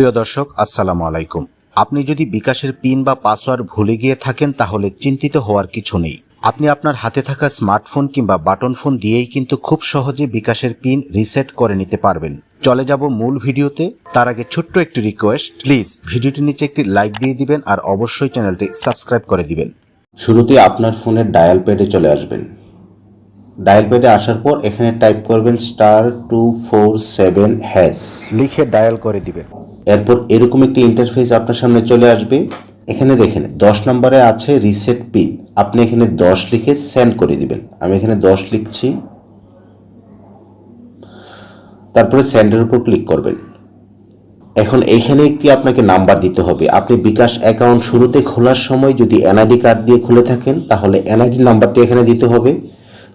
প্রিয় দর্শক আসসালামু আলাইকুম। আপনি যদি বিকাশের পিন বা পাসওয়ার্ড ভুলে গিয়ে থাকেন তাহলে চিন্তিত হওয়ার কিছু নেই। আপনি আপনার হাতে থাকা স্মার্টফোন কিংবা বাটন ফোন দিয়েই কিন্তু খুব সহজে বিকাশের পিন রিসেট করে নিতে পারবেন। চলে যাব মূল ভিডিওতে। তার আগে ছোট্ট একটি রিকোয়েস্ট প্লিজ ভিডিওটির নিচে একটি লাইক দিয়ে দিবেন আর অবশ্যই চ্যানেলটি সাবস্ক্রাইব করে দিবেন। শুরুতে আপনার ফোনের ডায়াল প্যাডে চলে আসবেন। ডায়াল প্যাডে আসার পর এখানে টাইপ করবেন star two four seven hash লিখে ডায়াল করে দিবেন। এরপর এরকম একটি ইন্টারফেস আপনার সামনে চলে আসবে। এখানে দেখেন, দশ নম্বরে আছে রিসেট পিন আপনি এখানে দশ লিখে সেন্ড করে দিবেন। আমি এখানে দশ লিখছি। তারপরে সেন্ডের উপর ক্লিক করবেন। এখন এইখানে একটি আপনাকে নাম্বার দিতে হবে। আপনি বিকাশ অ্যাকাউন্ট শুরুতে খোলার সময় যদি এনআইডি কার্ড দিয়ে খুলে থাকেন, তাহলে এনআইডি নাম্বারটি এখানে দিতে হবে।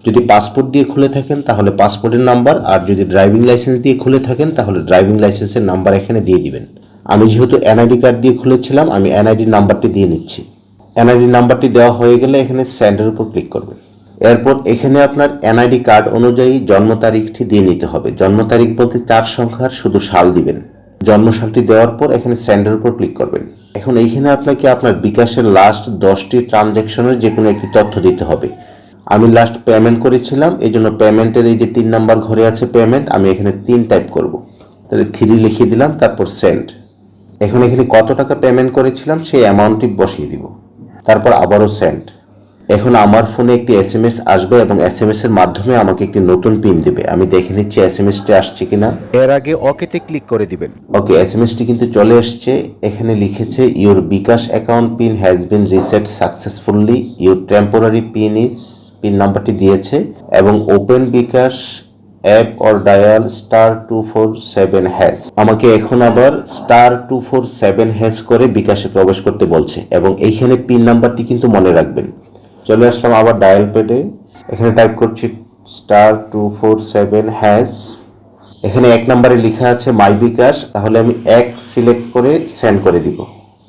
যদি পাসপোর্ট দিয়ে খুলে থাকেন, তাহলে পাসপোর্টের নাম্বার আর যদি ড্রাইভিং লাইসেন্স দিয়ে খুলে থাকেন, তাহলে ড্রাইভিং লাইসেন্সের নাম্বার এখানে দিয়ে দিবেন। আমি যেহেতু এনআইডি কার্ড দিয়ে খুলেছিলাম, আমি এনআইডি নাম্বারটি দিয়ে নিচ্ছি। এনআইডি নাম্বারটি দেওয়া হয়ে গেলে এখানে স্যান্ডের উপর ক্লিক করবেন। এরপর এখানে আপনার এনআইডি কার্ড অনুযায়ী জন্ম তারিখটি দিয়ে নিতে হবে। জন্ম তারিখ বলতে চার সংখ্যার, শুধু সাল দিবেন। জন্ম সালটি দেওয়ার পর এখানে স্যান্ডের উপর ক্লিক করবেন। এখন এইখানে আপনাকে আপনার বিকাশের লাস্ট দশটি ট্রানজ্যাকশনের যে কোনো একটি তথ্য দিতে হবে। আমি লাস্ট পেমেন্ট করেছিলাম এই জন্য পেমেন্টের এই যে তিন নাম্বার ঘরে আছে পেমেন্ট আমি এখানে তিন টাইপ করব। তাহলে থ্রি লিখিয়ে দিলাম তারপর সেন্ড এখন এখানে কত টাকা পেমেন্ট করেছিলাম সেই অ্যামাউন্টটি বসিয়ে দিব। তারপর আবারও সেন্ড এখন আমার ফোনে একটি এস এম এস আসবে এবং এস এম এস এর মাধ্যমে আমাকে একটি নতুন পিন দেবে। আমি দেখে নিচ্ছি এস এম এসটি আসছে কিনা। এর আগে ওকেতে ক্লিক করে দিবেন। ওকে এস এম এসটি কিন্তু চলে এসছে। এখানে লিখেছে your bKash account pin has been reset successfully your temporary pin is pin নাম্বারটি দিয়েছে এবং open bKash app or dial star two four seven hash আমাকে এখন আবার star two four seven hash করে বিকাশে প্রবেশ করতে বলছে এবং এইখানে পিন নাম্বারটি কিন্তু মনে রাখবেন। চলে আসলাম আবার ডায়াল প্যাডে এখানে টাইপ করছি star two four seven hash এখানে এক নম্বরে লেখা আছে মাই বিকাশ, তাহলে আমি এক সিলেক্ট করে সেন্ড করে দিব।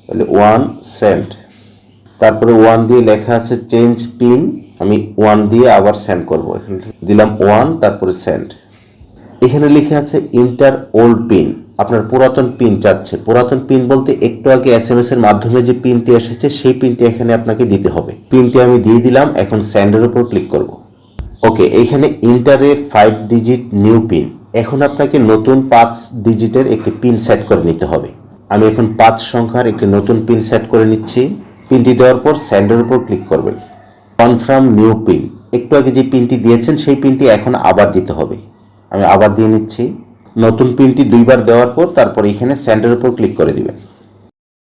তাহলে ওয়ান সেন্ড তারপরে ওয়ান দিয়ে লেখা আছে চেঞ্জ পিন আমি ওয়ান দিয়ে আবার সেন্ড করব। এখানে দিলাম ওয়ান তারপরে সেন্ড এখানে লিখে আছে ইন্টার ওল্ড পিন আপনার পুরাতন পিন চাচ্ছে পুরাতন পিন বলতে একটু আগে এস এম এস এর মাধ্যমে যে পিনটি এসেছে, সেই পিনটি এখানে আপনাকে দিতে হবে। পিনটি আমি দিয়ে দিলাম, এখন সেন্ডের উপর ক্লিক করব। ওকে, এখানে ইন্টারে ফাইভ ডিজিট নিউ পিন এখন আপনাকে নতুন পাঁচ ডিজিটের একটি পিন সেট করে নিতে হবে। আমি এখন পাঁচ সংখ্যার একটি নতুন পিন সেট করে নিচ্ছি। পিনটি দেওয়ার পর স্যান্ডের উপর ক্লিক করবেন। কনফার্ম নিউ পিন একটু আগে যে পিনটি দিয়েছেন, সেই পিনটি এখন আবার দিতে হবে। আমি আবার দিয়ে নিচ্ছি। নতুন পিনটি দুইবার দেওয়ার পর তারপর এখানে স্যান্ডের উপর ক্লিক করে দিবেন।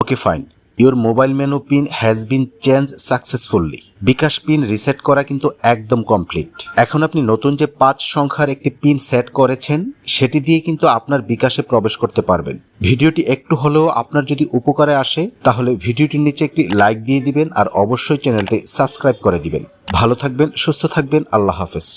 Okay fine your mobile menu pin has been change successfully bKash pin reset করা কিন্তু একদম কমপ্লিট এখন আপনি নতুন যে পাঁচ সংখ্যার একটি পিন সেট করেছেন, সেটি দিয়ে কিন্তু আপনার বিকাশে প্রবেশ করতে পারবেন। ভিডিওটি একটু হলেও আপনার যদি উপকারে আসে, তাহলে ভিডিওটির নিচে একটি লাইক দিয়ে দিবেন আর অবশ্যই চ্যানেলটি সাবস্ক্রাইব করে দিবেন। ভালো থাকবেন, সুস্থ থাকবেন, আল্লাহ হাফেজ।